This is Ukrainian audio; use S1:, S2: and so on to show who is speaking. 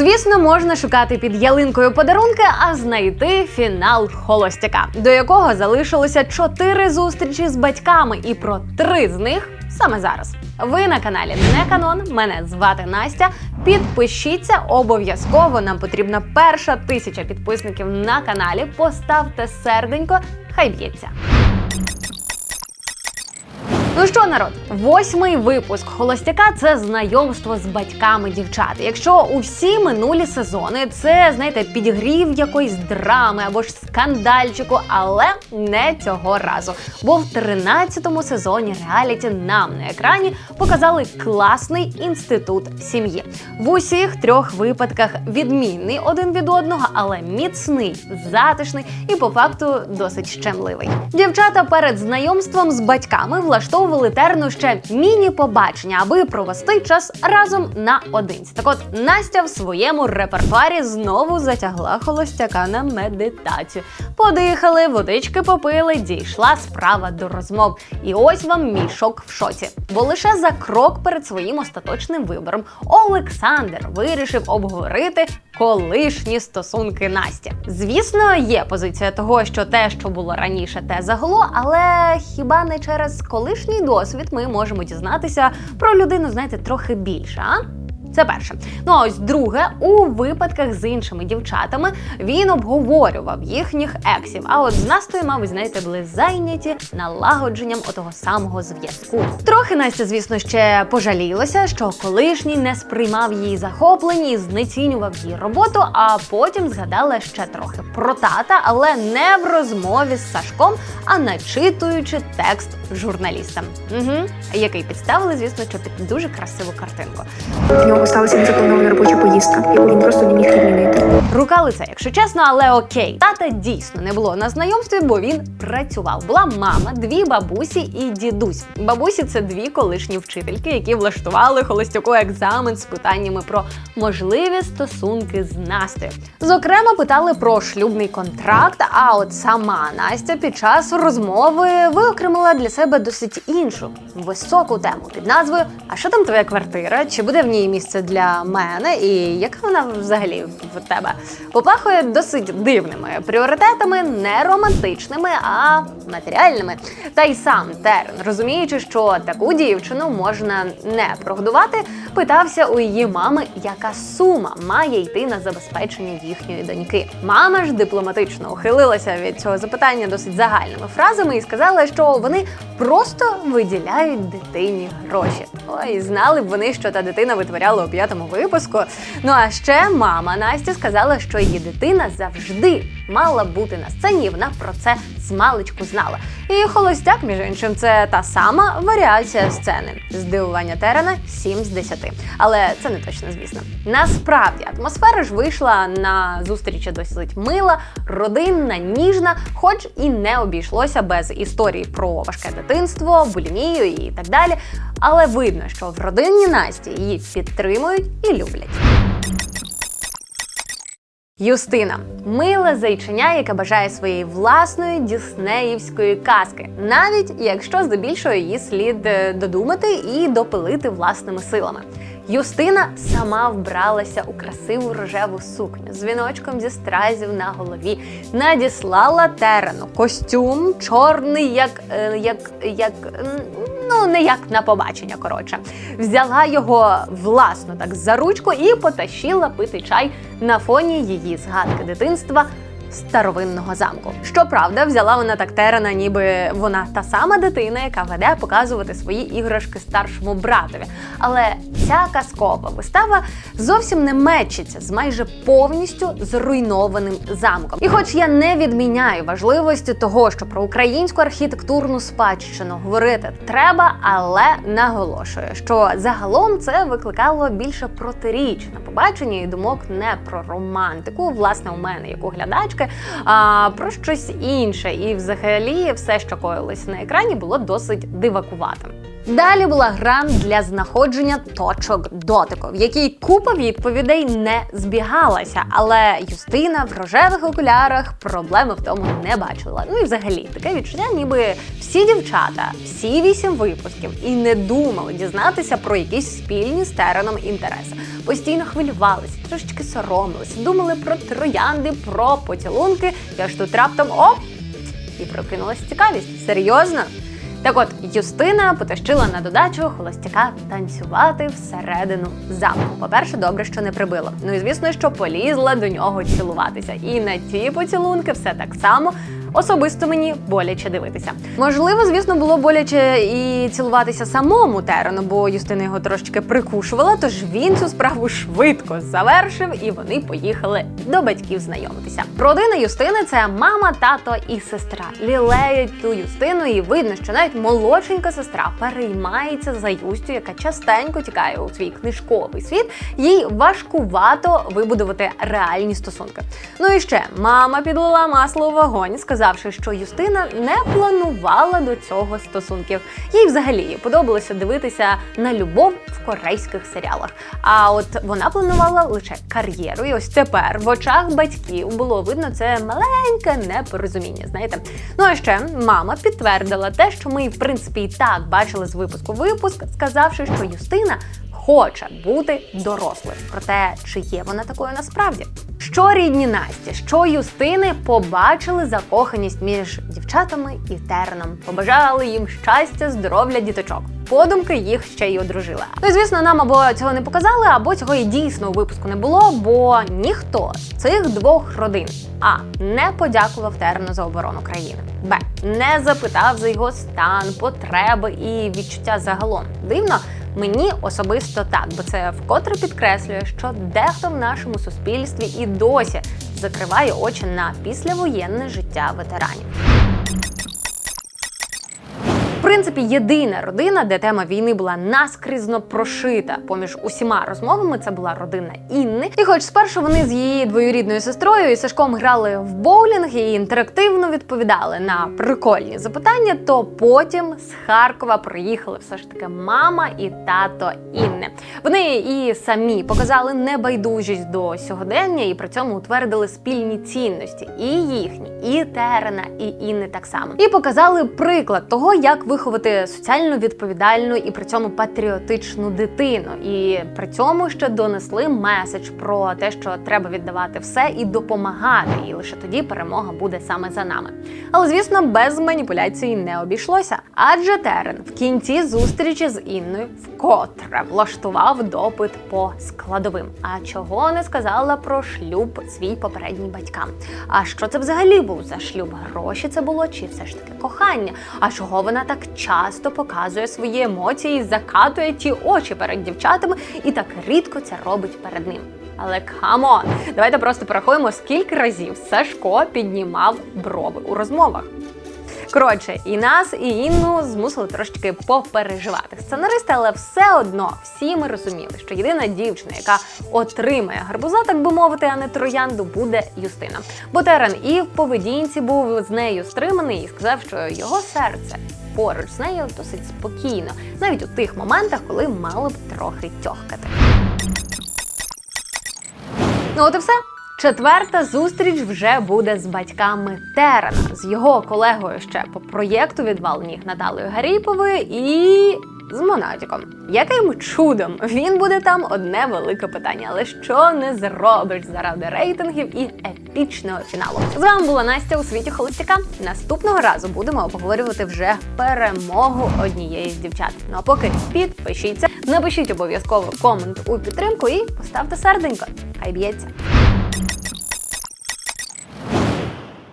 S1: Звісно, можна шукати під ялинкою подарунки, а знайти фінал холостяка, до якого залишилося чотири зустрічі з батьками, і про три з них саме зараз. Ви на каналі Не Канон. Мене звати Настя. Підпишіться обов'язково. Нам потрібна перша тисяча підписників на каналі. Поставте серденько, хай б'ється. Ну що, народ, восьмий випуск холостяка це знайомство з батьками дівчат. Якщо у всі минулі сезони це знаєте підігрів якоїсь драми або ж скандальчику, але не цього разу. Бо в 13-му сезоні реаліті нам на екрані показали класний інститут сім'ї. В усіх трьох випадках відмінний один від одного, але міцний, затишний і по факту досить щемливий. Дівчата перед знайомством з батьками влаштовували терну ще міні-побачення, аби провести час разом наодинці. Так от Настя в своєму репертуарі знову затягла холостяка на медитацію. Подихали, водички попили, дійшла справа до розмов. І ось вам мій шок в шоці. Бо лише за крок перед своїм остаточним вибором Олександр вирішив обговорити колишні стосунки Насті. Звісно, є позиція того, що те, що було раніше, те загло, але хіба не через колишній досвід ми можемо дізнатися про людину, знаєте, трохи більше, а? Це перше. Ну а ось друге, у випадках з іншими дівчатами він обговорював їхніх ексів. А от з Настою, мабуть, знаєте, були зайняті налагодженням отого самого зв'язку. Трохи Настя, звісно, ще пожалілася, що колишній не сприймав її захоплення і знецінював її роботу. А потім згадала ще трохи про тата, але не в розмові з Сашком, а начитуючи текст журналістам, угу. який підставили, звісно, що під дуже красиву картинку.
S2: Нього сталася незапланована робоча поїздка, яку він просто не міг відмінити.
S1: Рука лице, якщо чесно, але окей. Тата дійсно не було на знайомстві, бо він працював. Була мама, дві бабусі і дідусь. Бабусі це дві колишні вчительки, які влаштували холостяку екзамен з питаннями про можливі стосунки з Настею. Зокрема, питали про шлюбний контракт. А от сама Настя під час розмови виокремила для себе досить іншу високу тему під назвою А що там твоя квартира? Чи буде в ній місце для мене? І яка вона взагалі в тебе? Попахує досить дивними пріоритетами, не романтичними, а матеріальними. Та й сам Терн, розуміючи, що таку дівчину можна не прогодувати, питався у її мами, яка сума має йти на забезпечення їхньої доньки. Мама ж дипломатично ухилилася від цього запитання досить загальними фразами і сказала, що вони просто виділяють дитині гроші. Ой, знали б вони, що та дитина витворяла у п'ятому випуску. Ну а ще мама Насті сказала, що її дитина завжди мала бути на сцені, і вона про це змалечку знала. І холостяк, між іншим, це та сама варіація сцени. Здивування Терена 7 з 10. Але це не точно, звісно. Насправді атмосфера ж вийшла на зустрічі досить мила, родинна, ніжна, хоч і не обійшлося без історій про важке дитинство, булімію і так далі. Але видно, що в родині Насті її підтримують і люблять. Юстина. Миле зайчиня, яке бажає своєї власної діснеївської казки, навіть якщо здебільшого її слід е, додумати і допилити власними силами. Юстина сама вбралася у красиву рожеву сукню з віночком зі стразів на голові, надіслала терену. Костюм чорний, як, е, як, як ну не як на побачення. Коротше, взяла його власно так за ручку і потащила пити чай на фоні її згадки дитинства. Старовинного замку. Щоправда, взяла вона так Терена, ніби вона та сама дитина, яка веде показувати свої іграшки старшому братові. Але ця казкова вистава зовсім не мечиться з майже повністю зруйнованим замком. І хоч я не відміняю важливості того, що про українську архітектурну спадщину говорити треба, але наголошую, що загалом це викликало більше протиріч на побаченні і думок не про романтику, власне, у мене як у глядачки, а про щось інше. І взагалі все, що коїлось на екрані, було досить дивакуватим. Далі була гра для знаходження точок дотику, в якій купа відповідей не збігалася. Але Юстина в рожевих окулярах проблеми в тому не бачила. Ну і взагалі таке відчуття, ніби всі дівчата, всі вісім випусків і не думали дізнатися про якісь спільні з Тереном інтереси. Постійно хвилювалися, трошечки соромилися, думали про троянди, про поцілунки. Я ж тут раптом оп! І прокинулась цікавість. Серйозно? Так от Юстина потащила на додачу холостяка танцювати всередину замку. По-перше, добре, що не прибила. Ну і звісно, що полізла до нього цілуватися. І на ті поцілунки все так само. Особисто мені боляче дивитися. Можливо, звісно, було боляче і цілуватися самому Терену, бо Юстина його трошечки прикушувала, тож він цю справу швидко завершив, і вони поїхали до батьків знайомитися. Родина Юстини це мама, тато і сестра. Лілеють ту Юстину, і видно, що навіть молодшенька сестра переймається за Юстю, яка частенько тікає у свій книжковий світ. Їй важкувато вибудувати реальні стосунки. Ну і ще мама підлила масло у вогонь, сказавши, що Юстина не планувала до цього стосунків. Їй взагалі подобалося дивитися на любов в корейських серіалах. А от вона планувала лише кар'єру. І ось тепер в очах батьків було видно це маленьке непорозуміння. Знаєте, ну а ще мама підтвердила те, що ми, в принципі, і так бачили з випуску випуск, сказавши, що Юстина. Хоче бути дорослою, проте чи є вона такою насправді? Що рідні Насті, що Юстини побачили закоханість між дівчатами і Тереном, побажали їм щастя, здоров'я, діточок. Подумки їх ще й одружили. Ну і звісно, нам або цього не показали, або цього і дійсно у випуску не було, бо ніхто з цих двох родин а не подякував Терену за оборону країни. Б. Не запитав за його стан, потреби і відчуття загалом. Дивно, Мені особисто так, бо це вкотре підкреслює, що дехто в нашому суспільстві і досі закриває очі на післявоєнне життя ветеранів. Принципі, єдина родина, де тема війни була наскрізно прошита поміж усіма розмовами, це була родина Інни. І хоч спершу вони з її двоюрідною сестрою і Сашком грали в боулінг і інтерактивно відповідали на прикольні запитання, то потім з Харкова приїхали все ж таки мама і тато Інни. Вони і самі показали небайдужість до сьогодення і при цьому утвердили спільні цінності і їхні, і Терена, і Інни так само. І показали приклад того, як виховати соціально відповідальну і при цьому патріотичну дитину. І при цьому ще донесли меседж про те, що треба віддавати все і допомагати. І лише тоді перемога буде саме за нами. Але звісно, без маніпуляцій не обійшлося. Адже Терен в кінці зустрічі з Інною вкотре влаштував допит по складовим. А чого не сказала про шлюб свій попередній батькам? А що це взагалі був за шлюб? Гроші це було чи все ж таки кохання? А чого вона так часто показує свої емоції, закатує ті очі перед дівчатами і так рідко це робить перед ним? Але камон, давайте просто порахуємо, скільки разів Сашко піднімав брови у розмовах. Коротше, і нас, і Інну змусили трошечки попереживати сценаристи, але все одно всі ми розуміли, що єдина дівчина, яка отримає гарбуза, так би мовити, а не троянду, буде Юстина. Бо Терен і в поведінці був з нею стриманий і сказав, що його серце поруч з нею досить спокійно, навіть у тих моментах, коли мало б трохи тьохкати. Ну от і все. Четверта зустріч вже буде з батьками Терена, з його колегою ще по проєкту відвал ніг Наталою Гаріповою і з Монатіком. Яким чудом він буде там одне велике питання, але що не зробиш заради рейтингів і епічного фіналу? З вами була Настя у світі холостяка. Наступного разу будемо обговорювати вже перемогу однієї з дівчат. Ну а поки підпишіться, напишіть обов'язково комент у підтримку і поставте серденько. Хай б'ється.